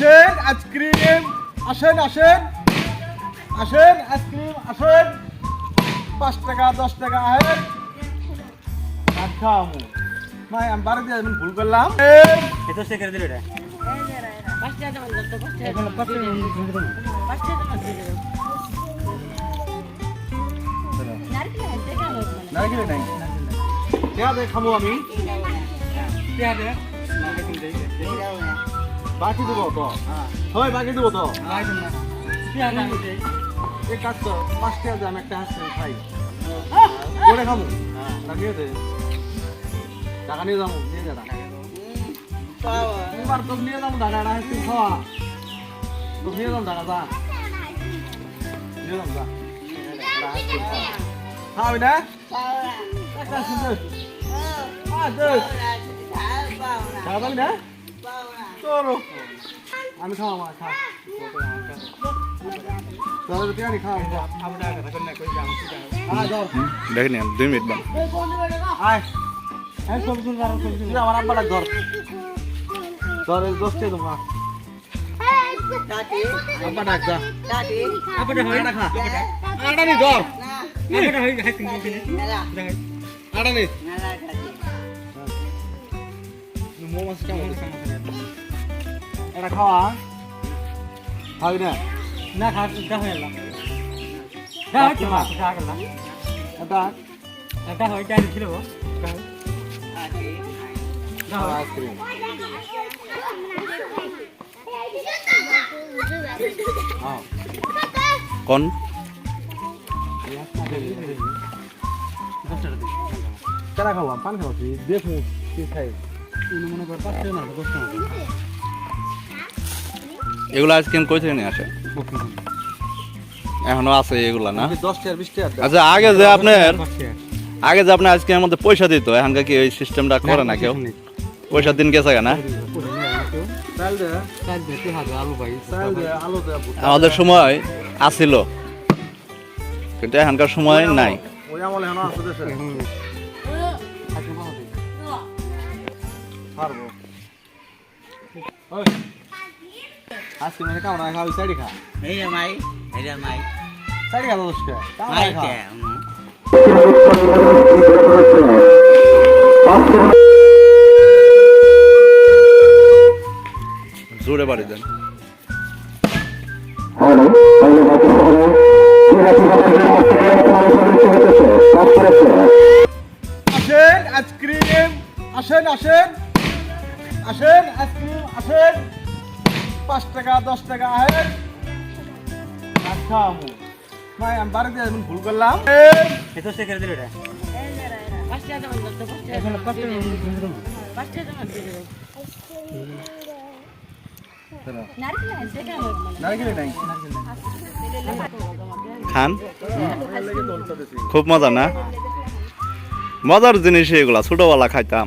আসেন আইসক্রিম আসেন আসেন। আসেন আইসক্রিম আসেন। পাঁচ টাকা দশ টাকা আসেন। আর ভাই আমি বাড়ি দিয়ে আমি ভুল করলাম। এটা সে করে দিল এটা। নারকেল নাই। খামু আমি। পেঁয়াজ। বাকি দেবো তো? হয়। বাকি দেবো তো? এক কাজ তো পাঁচ টাকা দাম একটা হাসছে খাই। করে খামু লাগিয়ে দে। টাকা নিয়ে যাব নিয়ে যা টাকা। এবার তোকে নিয়ে যাব টাকা টাকা তুই খাওয়া তোকে নিয়ে যাব টাকা যা। নিয়ে যাব যা। খাওয়াবি না? খাওয়াবি না? তোর আমি খাওয়া খা আমরা কথা কই না দুই মিনিট বান আয় আয় সব শুন আর আমার আব্বা ডাক ধর ধর এই তোমার আব্বা ডাক যা হয় খা আটা নি ধর হয় কেমন এটা খাওয়া খাবি না না খা দা হয়ে গেল দা হচ্ছে মা খা গেল এটা এটা হয় টাইম ছিল দা হয় আইসক্রিম হ্যাঁ কোন কেনা খাওয়া পান খাওয়াছি দেখুন কি খাই মনে কর পাঁচটা না দশটা না এগুলো আইসক্রিম কই থেকে নিয়ে আসে? এখনও আছে এগুলা না। আচ্ছা আগে যে আপনার আগে যে আপনার আইসক্রিমের মধ্যে পয়সা দিত এখনকার কি ওই সিস্টেমটা করে না কেউ? পয়সা দিন গেছে না চাল দে আলু ভাই। চাল দে আলু দে ভুট্টা আমাদের সময় আসিল কিন্তু এখনকার সময় নাই। পারব আজকে মানে কামড়া খাওয়াবি চারি খা। এই রে মাই এই রে মাই। চারি খা দোষ কে মাই কামড়া খা কে জোরে বাড়ি দেন। আসেন আইসক্রিম আসেন আসেন। আসেন আইসক্রিম আসেন। পাঁচ টাকা দশ টাকা আর খাওয়ামু ভাই আমি বাড়ি দিয়ে ভুল করলাম। দিল এটা। খান? খুব মজা না? মজার জিনিস এগুলা ছোটবেলা খাইতাম।